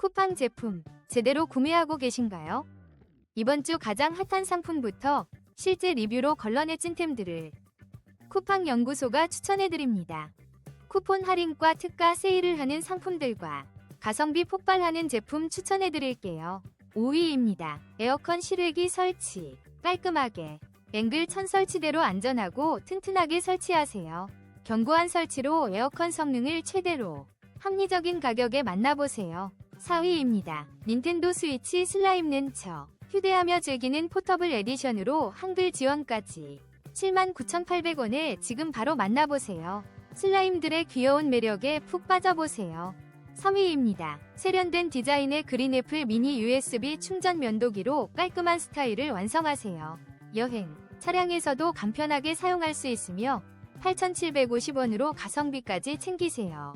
쿠팡 제품 제대로 구매하고 계신가요? 이번 주 가장 핫한 상품부터 실제 리뷰로 걸러내 찐템들을 쿠팡 연구소가 추천해드립니다. 쿠폰 할인과 특가 세일을 하는 상품들과 가성비 폭발하는 제품 추천해드릴게요. 5위입니다. 에어컨 실외기 설치. 깔끔하게. 앵글 천 설치대로 안전하고 튼튼하게 설치하세요. 견고한 설치로 에어컨 성능을 최대로 합리적인 가격에 만나보세요. 4위입니다. 닌텐도 스위치 슬라임 렌처. 휴대하며 즐기는 포터블 에디션으로 한글 지원까지. 79,800원에 지금 바로 만나보세요. 슬라임들의 귀여운 매력에 푹 빠져보세요. 3위입니다. 세련된 디자인의 그린애플 미니 USB 충전 면도기로 깔끔한 스타일을 완성하세요. 여행, 차량에서도 간편하게 사용할 수 있으며 8,750원으로 가성비까지 챙기세요.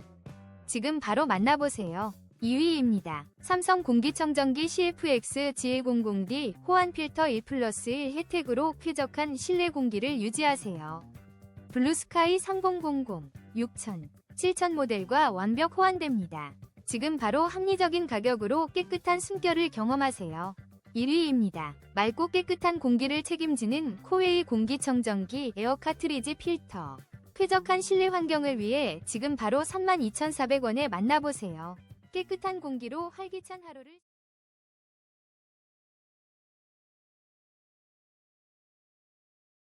지금 바로 만나보세요. 2위입니다. 삼성 공기청정기 CFX G100D 호환 필터 1 플러스 1 혜택으로 쾌적한 실내 공기를 유지하세요. 블루스카이 3000 6000, 7000 모델과 완벽 호환됩니다. 지금 바로 합리적인 가격으로 깨끗한 숨결을 경험하세요. 1위입니다. 맑고 깨끗한 공기를 책임지는 코웨이 공기청정기 에어 카트리지 필터. 쾌적한 실내 환경을 위해 지금 바로 32,400원에 만나보세요. 깨끗한 공기로 활기찬 하루를